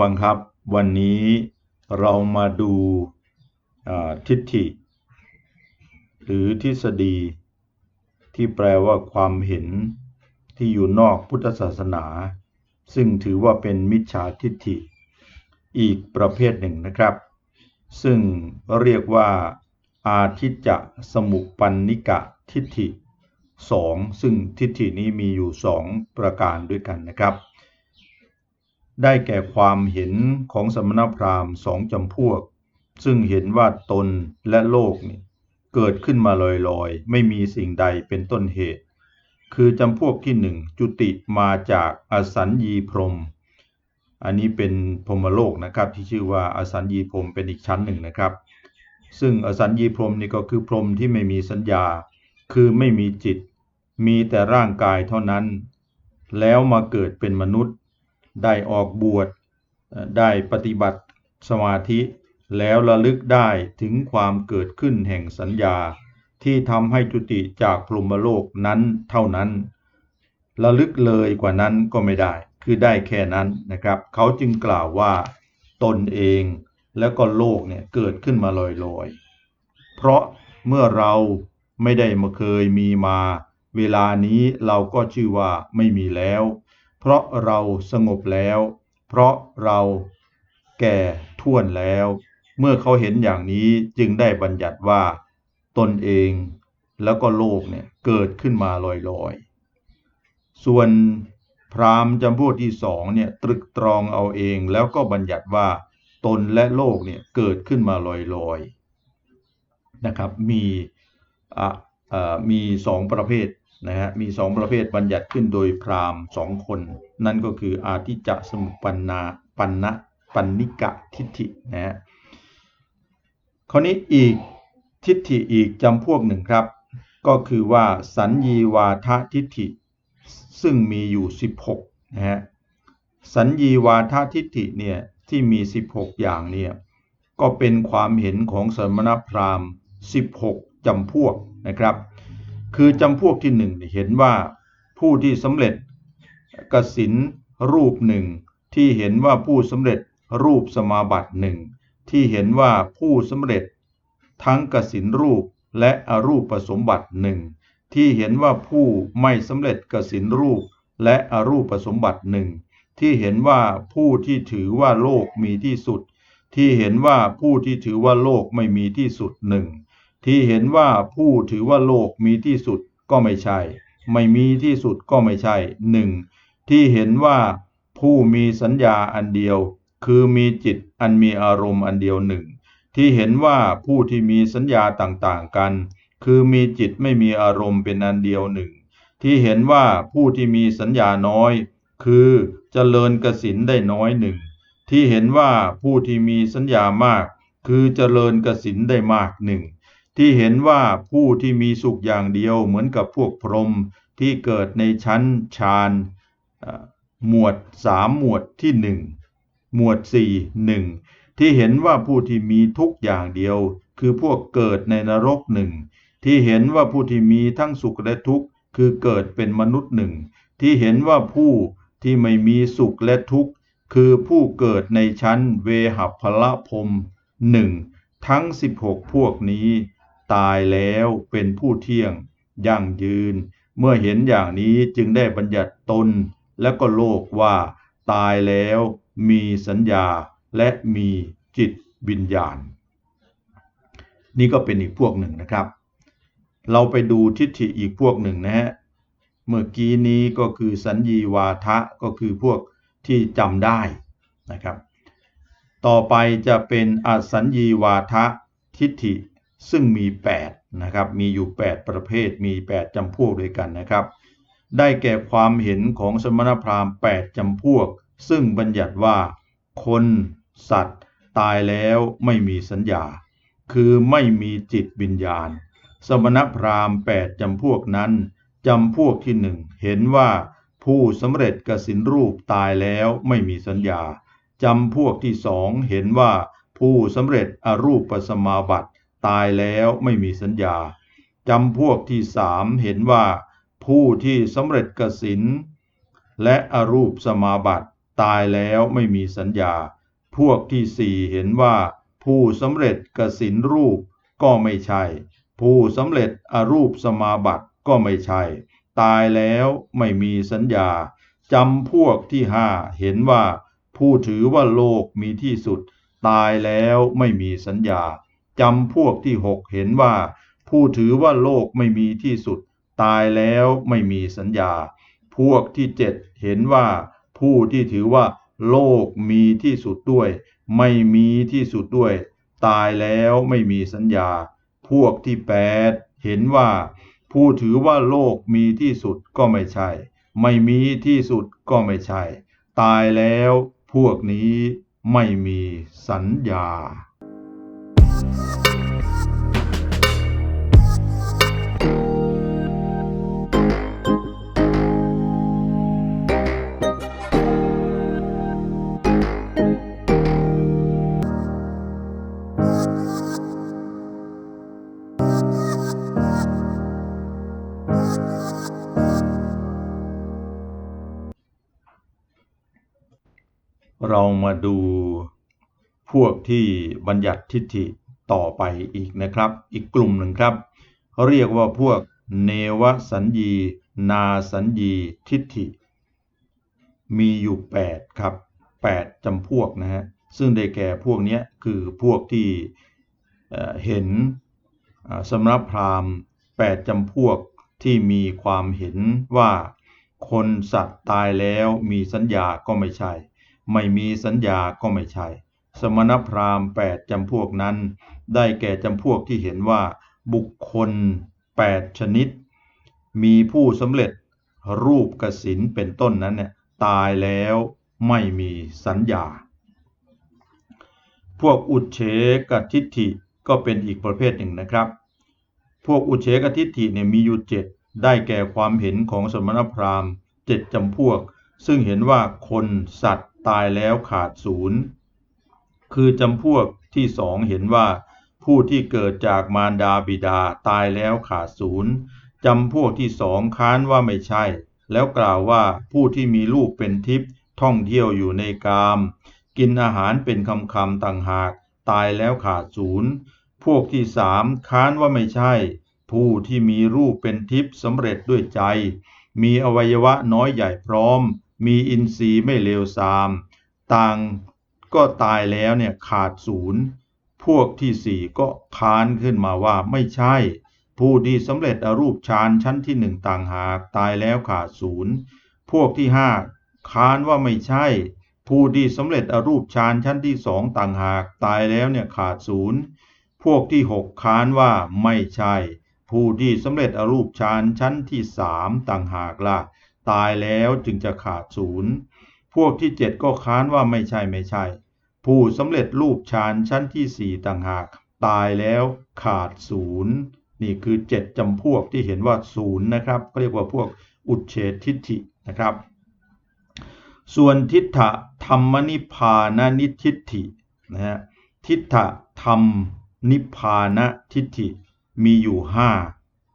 ฟังครับ วันนี้เรามาดูทิฏฐิ หรือทฤษฎี ที่แปลว่าความเห็นที่อยู่นอกพุทธศาสนา ซึ่งถือว่าเป็นมิจฉาทิฏฐิ อีกประเภทหนึ่งนะครับ ซึ่งเรียกว่าอาทิจจะสมุปปันนิกะทิฏฐิสองซึ่งทิฏฐินี้มีอยู่สองประการด้วยกันนะครับ ได้แก่ความเห็นของสมณพราหมณ์สองจำพวก ซึ่งเห็นว่าตนและโลกนี่เกิดขึ้นมาลอยๆ ไม่มีสิ่งใดเป็นต้นเหตุ คือจำพวกที่หนึ่งจุติมาจากอสัญญีพรม อันนี้เป็นพรมโลกนะครับที่ชื่อว่าอสัญญีพรมเป็นอีกชั้นหนึ่งนะครับ ซึ่งอสัญญีพรมนี่ก็คือพรมที่ไม่มีสัญญา คือไม่มีจิต มีแต่ร่างกายเท่านั้น แล้วมาเกิดเป็นมนุษย์ ได้ออกบวชได้ปฏิบัติสมาธิแล้วระลึกได้ถึงความเกิดขึ้นแห่งสัญญาที่ทำให้จุติจากพรหมโลกนั้นเท่านั้น ระลึกเลยกว่านั้นก็ไม่ได้ คือได้แค่นั้นนะครับ เขาจึงกล่าวว่าตนเองแล้วก็โลกเนี่ยเกิดขึ้นมาลอยๆ เพราะเมื่อเราไม่ได้มาเคยมีมา เวลานี้เราก็ชื่อว่าไม่มีแล้ว เพราะเราสงบแล้ว เพราะเราแก่ท่วนแล้ว เมื่อเขาเห็นอย่างนี้จึงได้บัญญัติว่า ตนเองแล้วก็โลกเนี่ยเกิดขึ้นมาลอยๆ ส่วนพราหมณ์จำพวกที่สองเนี่ยตรึกตรองเอาเองแล้วก็บัญญัติว่าตนและโลกเนี่ยเกิดขึ้นมาลอยๆนะครับมีอะเอ่อมีสองประเภท นะฮะมีสองประเภทบัญญัติขึ้นโดยพราหมณ์สองคน นั่นก็คืออาทิจะสมุปันนาปันนะปันนิกะทิฏฐินะฮะคราวนี้อีกทิฏฐิอีกจำพวกหนึ่งครับ ก็คือว่าสัญญีวาทะทิฏฐิ ซึ่งมีอยู่ 16นะฮะสัญญีวาทะทิฏฐิเนี่ยที่มี 16 อย่างเนี่ยก็เป็นความเห็นของสมณพราหมณ์ 16 จำพวกนะครับ คือจำพวกที่หนึ่งเห็นว่าผู้ที่สำเร็จกสินรูปหนึ่งที่เห็นว่าผู้สำเร็จรูปสมาบัติหนึ่งที่เห็นว่าผู้สำเร็จทั้งกสินรูปและอรูปสมบัติหนึ่งที่เห็นว่าผู้ไม่สำเร็จกสินรูปและอรูปสมบัติหนึ่งที่เห็นว่าผู้ที่ถือว่าโลกมีที่สุด ที่เห็นว่าผู้ที่ถือว่าโลกไม่มีที่สุดหนึ่ง ที่เห็นว่าผู้ถือว่าโลกมีที่สุดก็ไม่ใช่ ไม่มีที่สุดก็ไม่ใช่หนึ่งที่เห็นว่าผู้มีสัญญาอันเดียว คือมีจิตอันมีอารมณ์อันเดียวหนึ่งที่เห็นว่าผู้ที่มีสัญญาต่างๆกัน คือมีจิตไม่มีอารมณ์เป็นอันเดียวหนึ่งที่เห็นว่าผู้ที่มีสัญญาน้อย คือเจริญกสินได้น้อยหนึ่งที่เห็นว่าผู้ที่มีสัญญามาก คือเจริญกสินได้มากหนึ่ง ที่เห็นว่าผู้ที่มีสุขอย่างเดียวเหมือนกับพวกพรหมที่เกิดในชั้นฌานหมวดสามหมวดที่หนึ่งหมวดสี่หนึ่งที่เห็นว่าผู้ที่มีทุกอย่างเดียว คือพวกเกิดในนรกหนึ่งที่เห็นว่าผู้ที่มีทั้งสุขและทุกข์คือเกิดเป็นมนุษย์หนึ่งที่เห็นว่าผู้ที่ไม่มีสุขและทุกข์คือผู้เกิดในชั้นเวหัพพละพรหมหนึ่งทั้ง 16 พวกนี้ ตายแล้วเป็นผู้เที่ยงยั่งยืน เมื่อเห็นอย่างนี้จึงได้บัญญัติตนและก็โลกว่า ตายแล้วมีสัญญาและมีจิตวิญญาณ นี่ก็เป็นอีกพวกหนึ่งนะครับ เราไปดูทิฏฐิอีกพวกหนึ่งนะฮะเมื่อกี้นี้ก็คือสัญญีวาทะก็คือพวกที่จำได้นะครับ ต่อไปจะเป็นอสัญญีวาทะทิฏฐิ ซึ่งมี8นะครับมีอยู่ 8 ประเภทมี 8จำพวกด้วยกันนะครับ ได้แก่ความเห็นของสมณพราหมณ์ 8จำพวก ซึ่งบัญญัติว่า คนสัตว์ ตายแล้วไม่มีสัญญา คือไม่มีจิตวิญญาณ สมณพราหมณ์ 8จำพวกนั้นจำพวกที่หนึ่งเห็นว่าผู้สำเร็จกสินรูปตายแล้วไม่มีสัญญาจำพวกที่สองเห็นว่าผู้สำเร็จอรูปสมาบัติ ตายแล้วไม่มีสัญญาจำพวกที่สามเห็นว่า ผู้ที่สำเร็จกสินและอรูปสมาบัติ ตายแล้วไม่มีสัญญา พวกที่สี่เห็นว่า ผู้สำเร็จกสินรูปก็ไม่ใช่ ผู้สำเร็จอรูปสมาบัติก็ไม่ใช่ ตายแล้วไม่มีสัญญาจำพวกที่ห้าเห็นว่า ผู้ถือว่าโลกมีที่สุด ตายแล้วไม่มีสัญญา จำพวกที่หกเห็นว่า ผู้ถือว่าโลกไม่มีที่สุด ตายแล้วไม่มีสัญญา พวกที่เจ็ดเห็นว่า ผู้ที่ถือว่า โลกมีที่สุดด้วย ไม่มีที่สุดด้วย ตายแล้วไม่มีสัญญา พวกที่แปดเห็นว่า ผู้ถือว่าโลกมีที่สุดก็ไม่ใช่ ไม่มีที่สุดก็ไม่ใช่ ตายแล้วพวกนี้ไม่มีสัญญา เรามาดูพวกที่บัญญัติทิฏฐิต่อไปอีกนะครับ อีกกลุ่มหนึ่งครับเขาเรียกว่าพวกเนวสัญญี นาสัญญีทิฏฐิ มีอยู่ 8 ครับ 8จำพวกนะฮะซึ่งได้แก่พวกนี้คือพวกที่เห็นสำนักพราหมณ์8จำพวกที่มีความเห็นว่าคนสัตว์ตายแล้วมีสัญญาก็ไม่ใช่ ไม่มีสัญญาก็ไม่ใช่ สมณพราหมณ์แปดจำพวกนั้น ได้แก่จำพวกที่เห็นว่า บุคคลแปดชนิด มีผู้สำเร็จรูปกสินเป็นต้นนั้นเนี่ยตายแล้วไม่มีสัญญา พวกอุเฉกทิฏฐิก็เป็นอีกประเภทหนึ่งนะครับ พวกอุเฉกทิฏฐิเนี่ยมีอยู่เจ็ดได้แก่ความเห็นของสมณพราหมณ์เจ็ดจำพวก ซึ่งเห็นว่าคนสัตว์ ตายแล้วขาดศูนย์คือจำพวกที่สองเห็นว่า ผู้ที่เกิดจากมารดาบิดาตายแล้วขาดศูนย์จำพวกที่สองค้านว่าไม่ใช่ แล้วกล่าวว่าผู้ที่มีลูกเป็นทิพย์ท่องเที่ยวอยู่ในกาม กินอาหารเป็นคำคำต่างหาก ตายแล้วขาดศูนย์พวกที่สามค้านว่าไม่ใช่ ผู้ที่มีรูปเป็นทิพย์สำเร็จด้วยใจ มีอวัยวะน้อยใหญ่พร้อม มีอินทรีย์ไม่เลวทราม ต่างก็ตายแล้วเนี่ยขาดศูนย์ พวกที่สี่ก็ค้านขึ้นมาว่าไม่ใช่ ผู้ที่สำเร็จอรูปฌานชั้นที่หนึ่งต่างหากตายแล้วขาดศูนย์ พวกที่ห้าค้านว่าไม่ใช่ ผู้ที่สำเร็จอรูปฌานชั้นที่สองต่างหากตายแล้วเนี่ยขาดศูนย์ พวกที่หกค้านว่าไม่ใช่ ผู้ที่สำเร็จอรูปฌานชั้นที่สามต่างหากล่ะ ตายแล้วจึงจะขาดศูนย์ พวกที่เจ็ดก็ค้านว่าไม่ใช่ไม่ใช่ ผู้สำเร็จรูปฌานชั้นที่สี่ต่างหาก ตายแล้วขาดศูนย์นี่คือเจ็ดจำพวกที่เห็นว่าศูนย์นะครับก็เรียกว่าพวกอุเฉททิฏฐินะครับ ส่วนทิฏฐะธรรมนิพพานนิทิฏฐินะฮะทิฏฐะธรรมนิพพานทิฏฐิมีอยู่ห้า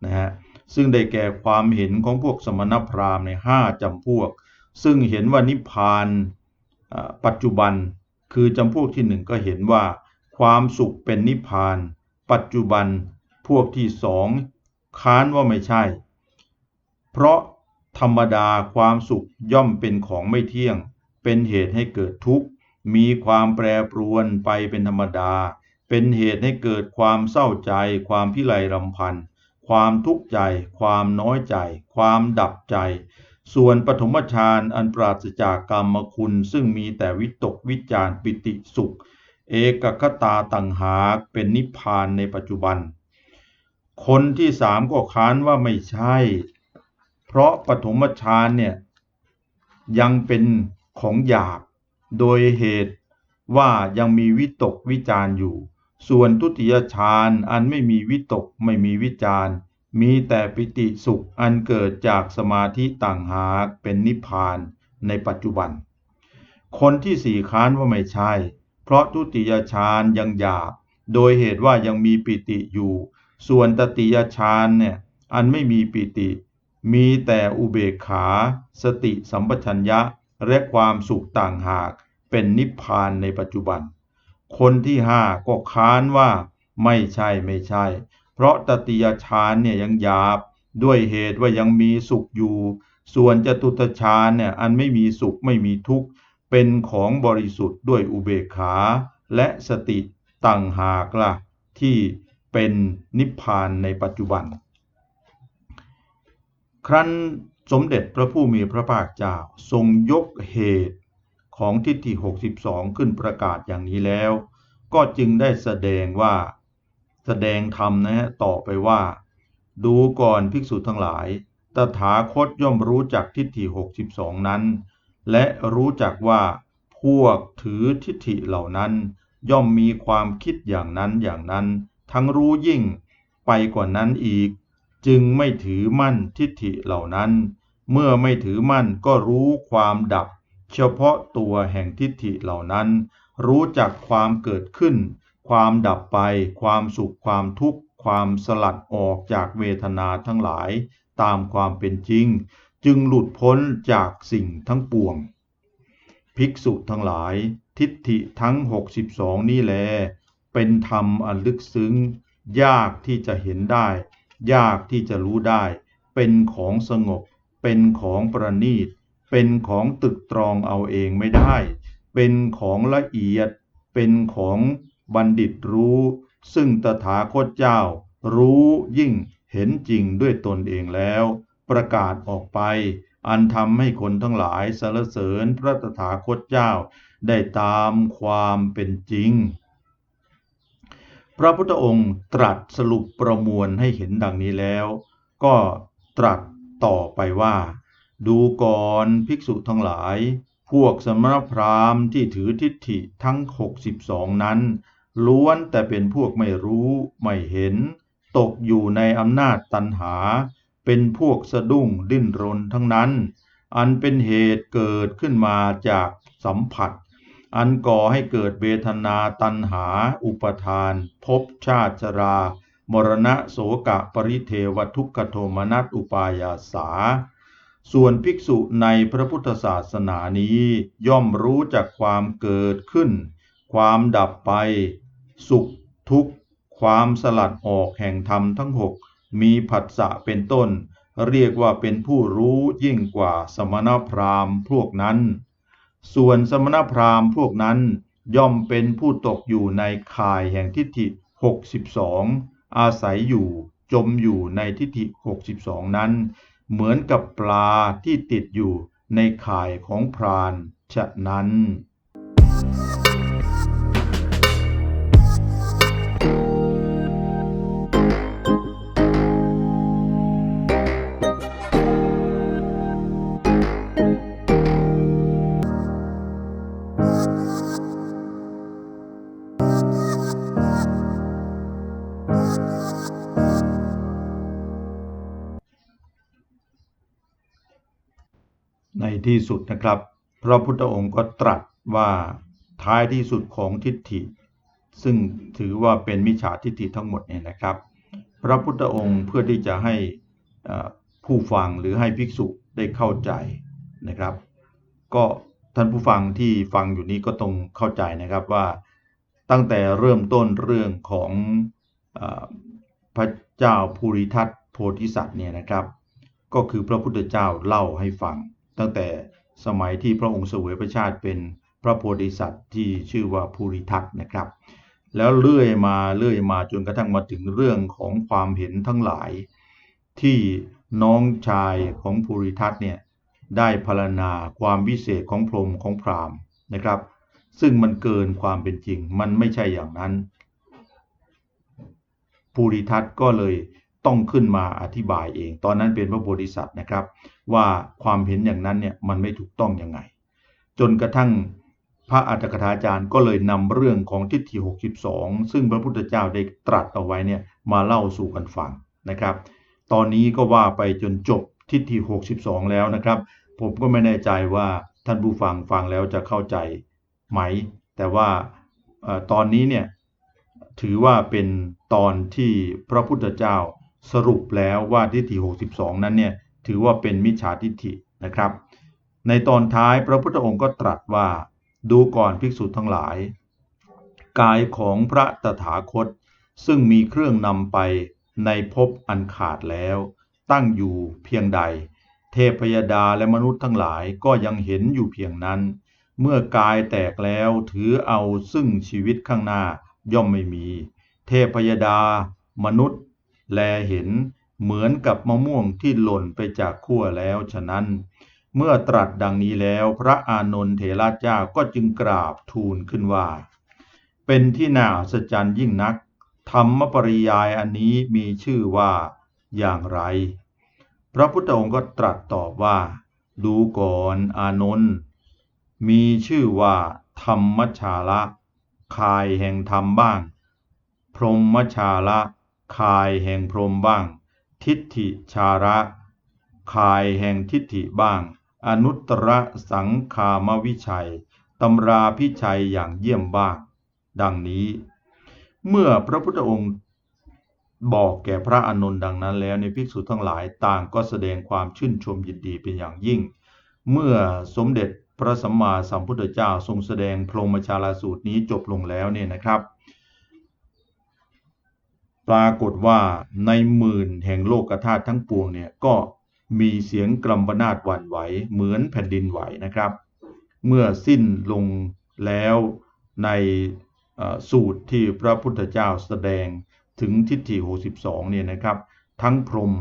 นะฮะ ซึ่งได้แก่ความเห็นของพวกสมณพราหมณ์ในห้าจำพวก ซึ่งเห็นว่านิพพานปัจจุบันคือจำพวกที่หนึ่งก็เห็นว่า ความสุขเป็นนิพพาน ปัจจุบันพวกที่สองค้านว่าไม่ใช่ เพราะธรรมดาความสุขย่อมเป็นของไม่เที่ยง เป็นเหตุให้เกิดทุกข์ มีความแปรปรวนไปเป็นธรรมดา เป็นเหตุให้เกิดความเศร้าใจ ความพิไรรำพัน ความทุกข์ใจ ความน้อยใจ ความดับใจ ส่วนปฐมฌานอันปราศจากกรรมคุณ ซึ่งมีแต่วิตกวิจารปิติสุข เอกคตาตังหากเป็นนิพพานในปัจจุบัน คนที่สามก็ค้านว่าไม่ใช่ เพราะปฐมฌานเนี่ยยังเป็นของหยาบ โดยเหตุว่ายังมีวิตกวิจารอยู่ ส่วนทุติยฌานอันไม่มีวิตกไม่มีวิจารมีแต่ปิติสุขอันเกิดจากสมาธิต่างหากเป็นนิพพานในปัจจุบัน คนที่สี่ค้านว่าไม่ใช่ เพราะทุติยฌานยังหยาบโดยเหตุว่ายังมีปิติอยู่ ส่วนตติยฌานเนี่ยอันไม่มีปิติ มีแต่อุเบกขา สติสัมปชัญญะและความสุขต่างหากเป็นนิพพานในปัจจุบัน คนที่ห้าก็ค้านว่าไม่ใช่ไม่ใช่ เพราะตติยฌานเนี่ยยังหยาบ ด้วยเหตุว่ายังมีสุขอยู่ ส่วนจตุตฌานเนี่ยอันไม่มีสุขไม่มีทุกข์ เป็นของบริสุทธิ์ด้วยอุเบกขา และสติต่างหากล่ะ ที่เป็นนิพพานในปัจจุบัน ครั้นสมเด็จพระผู้มีพระภาคเจ้าทรงยกเหตุ ของทิฏฐิ62 ขึ้นประกาศอย่างนี้แล้ว ก็จึงได้แสดงว่า แสดงธรรมนะฮะต่อไปว่า ดูก่อนภิกษุทั้งหลาย ตถาคตย่อมรู้จักทิฏฐิ62 นั้น และรู้จักว่าพวกถือทิฏฐิเหล่านั้น ย่อมมีความคิดอย่างนั้นอย่างนั้น ทั้งรู้ยิ่งไปกว่านั้นอีก จึงไม่ถือมั่นทิฏฐิเหล่านั้น เมื่อไม่ถือมั่นก็รู้ความดับ เฉพาะตัวแห่งทิฏฐิเหล่านั้น รู้จักความเกิดขึ้น ความดับไป ความสุขความทุกข์ ความสลัดออกจากเวทนาทั้งหลายตามความเป็นจริง จึงหลุดพ้นจากสิ่งทั้งปวง ภิกษุทั้งหลาย ทิฏฐิทั้ง 62 นี่แล เป็นธรรมอันลึกซึ้ง ยากที่จะเห็นได้ ยากที่จะรู้ได้ เป็นของสงบ เป็นของประณีต เป็นของตึกตรองเอาเองไม่ได้ เป็นของละเอียด เป็นของบัณฑิตรู้ ซึ่งตถาคตเจ้า รู้ยิ่งเห็นจริงด้วยตนเองแล้ว ประกาศออกไป อันทำให้คนทั้งหลายสรรเสริญพระตถาคตเจ้า ได้ตามความเป็นจริง พระพุทธองค์ตรัสสรุปประมวลให้เห็นดังนี้แล้ว ก็ตรัสต่อไปว่า ดูก่อนภิกษุทั้งหลาย พวกสมณพราหมณ์ที่ถือทิฏฐิทั้ง62นั้น ล้วนแต่เป็นพวกไม่รู้ไม่เห็น ตกอยู่ในอำนาจตันหา เป็นพวกสะดุ้งดิ้นรนทั้งนั้น อันเป็นเหตุเกิดขึ้นมาจากสัมผัส อันก่อให้เกิดเวทนาตันหา อุปทาน ภพชาติชรามรณะโสกะปริเทวทุกขโทมนัสอุปายาสา ส่วนภิกษุในพระพุทธศาสนานี้ย่อมรู้จากความเกิดขึ้น ความดับไป สุขทุกข์ ความสลัดออกแห่งธรรมทั้งหกมีผัสสะเป็นต้น เรียกว่าเป็นผู้รู้ยิ่งกว่าสมณพราหมณ์พวกนั้น ส่วนสมณพราหมณ์พวกนั้นย่อมเป็นผู้ตกอยู่ในข่ายแห่งทิฏฐิ 62 อาศัยอยู่จมอยู่ในทิฏฐิ 62 นั้น เหมือนกับปลาที่ติดอยู่ในข่ายของพรานฉะนั้น ที่สุดนะครับ พระพุทธองค์ก็ตรัสว่าท้ายที่สุดของทิฏฐิ ซึ่งถือว่าเป็นมิจฉาทิฏฐิทั้งหมดเนี่ยนะครับ พระพุทธองค์เพื่อที่จะให้ผู้ฟังหรือให้ภิกษุได้เข้าใจนะครับ ก็ท่านผู้ฟังที่ฟังอยู่นี้ก็ต้องเข้าใจนะครับว่าตั้งแต่เริ่มต้นเรื่องของอพระเจ้าภูริทัตโพธิสัตว์เนี่ยนะครับ ก็คือพระพุทธเจ้าเล่าให้ฟัง ตั้งแต่สมัยที่พระองค์เสวยพระชาติเป็นพระโพธิสัตว์ที่ชื่อว่าภูริทัตนะครับ แล้วเลื่อยมาเลื่อยมาจนกระทั่งมาถึงเรื่องของความเห็นทั้งหลาย ที่น้องชายของภูริทัตเนี่ยได้พรรณนาความวิเศษของพรหมของพราหมณ์นะครับ ซึ่งมันเกินความเป็นจริงมันไม่ใช่อย่างนั้นภูริทัตก็เลย ต้องขึ้นมาอธิบายเอง ตอนนั้นเป็นพระโพธิสัตว์นะครับ ว่าความเห็นอย่างนั้นเนี่ยมันไม่ถูกต้องยังไง จนกระทั่งพระอัตถกถาจารย์ก็เลยนำเรื่องของทิฏฐิ 62 ซึ่งพระพุทธเจ้าได้ตรัสเอาไว้เนี่ยมาเล่าสู่กันฟังนะครับ ตอนนี้ก็ว่าไปจนจบทิฏฐิ 62 แล้วนะครับ ผมก็ไม่แน่ใจว่าท่านผู้ฟังฟังแล้วจะเข้าใจไหม แต่ว่าตอนนี้เนี่ยถือว่าเป็นตอนที่พระพุทธเจ้า สรุปแล้วว่าทิฏฐิ 62 นั้นเนี่ยถือว่าเป็นมิจฉาทิฏฐินะครับ ในตอนท้ายพระพุทธองค์ก็ตรัสว่า ดูก่อนภิกษุทั้งหลาย กายของพระตถาคต ซึ่งมีเครื่องนำไปในภพอันขาดแล้ว ตั้งอยู่เพียงใด เทพยดาและมนุษย์ทั้งหลายก็ยังเห็นอยู่เพียงนั้น เมื่อกายแตกแล้วถือเอาซึ่งชีวิตข้างหน้าย่อมไม่มี เทพยดามนุษย์ แลเห็นเหมือนกับมะม่วงที่หล่นไปจากขั้วแล้วฉะนั้น เมื่อตรัสดังนี้แล้วพระอานนทเถระเจ้าก็จึงกราบทูลขึ้นว่า เป็นที่น่าอัศจรรย์ยิ่งนัก ธรรมปริยายอันนี้มีชื่อว่าอย่างไร พระพุทธองค์ก็ตรัสตอบว่า ดูก่อนอานนท์มีชื่อว่า ธรรมชาละคายแห่งธรรมบ้าง พรหมชาละ คายแห่งพรหมบ้าง ทิฏฐิชาระคายแห่งทิฏฐิบ้าง อนุตตรสังคามวิชัยตำราพิชัยอย่างเยี่ยมบ้าง ดังนี้ เมื่อพระพุทธองค์บอกแก่พระอานนท์ดังนั้นแล้วในภิกษุทั้งหลายต่างก็แสดงความชื่นชมยินดีเป็นอย่างยิ่ง เมื่อสมเด็จพระสัมมาสัมพุทธเจ้าทรงแสดงพรหมชาลาสูตรนี้จบลงแล้วเนี่ยนะครับ ปรากฏว่าในหมื่นแห่งโลกธาตุทั้งปวงเนี่ยก็มีเสียงกรำบนาดหวั่นไหวเหมือนแผ่นดินไหวนะครับ เมื่อสิ้นลงแล้วในสูตรที่พระพุทธเจ้าแสดงถึงทิฏฐิ62เนี่ยนะครับ ทั้งพรหม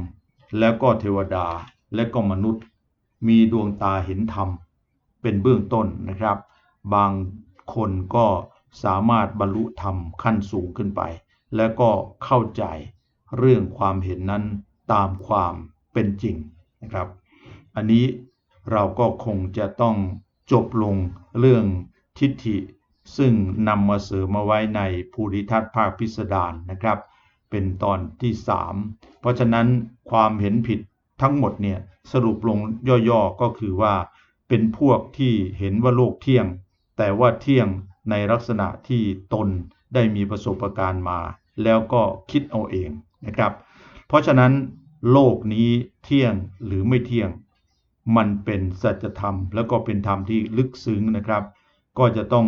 แล้วก็เทวดาและก็มนุษย์ มีดวงตาเห็นธรรม เป็นเบื้องต้นนะครับ บางคนก็สามารถบรรลุธรรมขั้นสูงขึ้นไป และก็เข้าใจเรื่องความเห็นนั้นตามความเป็นจริงนะครับ อันนี้เราก็คงจะต้องจบลงเรื่องทิฏฐิ ซึ่งนำมาเสริมมาไว้ในภูริทัศน์ภาคพิสดารนะครับ เป็นตอนที่ 3 เพราะฉะนั้นความเห็นผิดทั้งหมดเนี่ยสรุปลงย่อๆก็คือว่า เป็นพวกที่เห็นว่าโลกเที่ยง แต่ว่าเที่ยงในลักษณะที่ตนได้มีประสบการณ์มา แล้วก็คิดเอาเองนะครับ เพราะฉะนั้นโลกนี้เที่ยงหรือไม่เที่ยง มันเป็นสัจธรรม แล้วก็เป็นธรรมที่ลึกซึ้งนะครับ ก็จะต้อง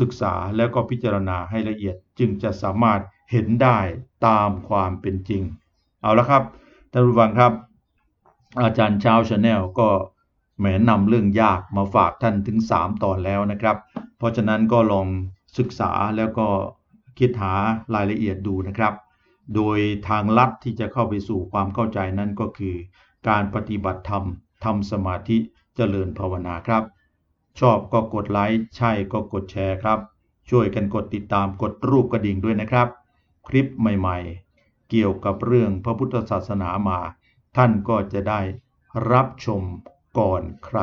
ศึกษาแล้วก็พิจารณาให้ละเอียดจึงจะสามารถเห็นได้ตามความเป็นจริง เอาละครับท่านผู้ฟังครับ อาจารย์ชาวชาแนลก็แหมนำเรื่องยากมาฝากท่านถึง 3 ตอนแล้วนะครับ เพราะฉะนั้นก็ลองศึกษาแล้วก็ คิดหารายละเอียดดูนะครับ โดยทางลัดที่จะเข้าไปสู่ความเข้าใจนั่นก็คือ การปฏิบัติธรรมทำสมาธิเจริญภาวนาครับ ชอบก็กดไลค์ใช่ก็กดแชร์ครับ ช่วยกันกดติดตามกดรูปกระดิ่งด้วยนะครับ คลิปใหม่ๆ เกี่ยวกับเรื่องพระพุทธศาสนามา ท่านก็จะได้รับชมก่อนใคร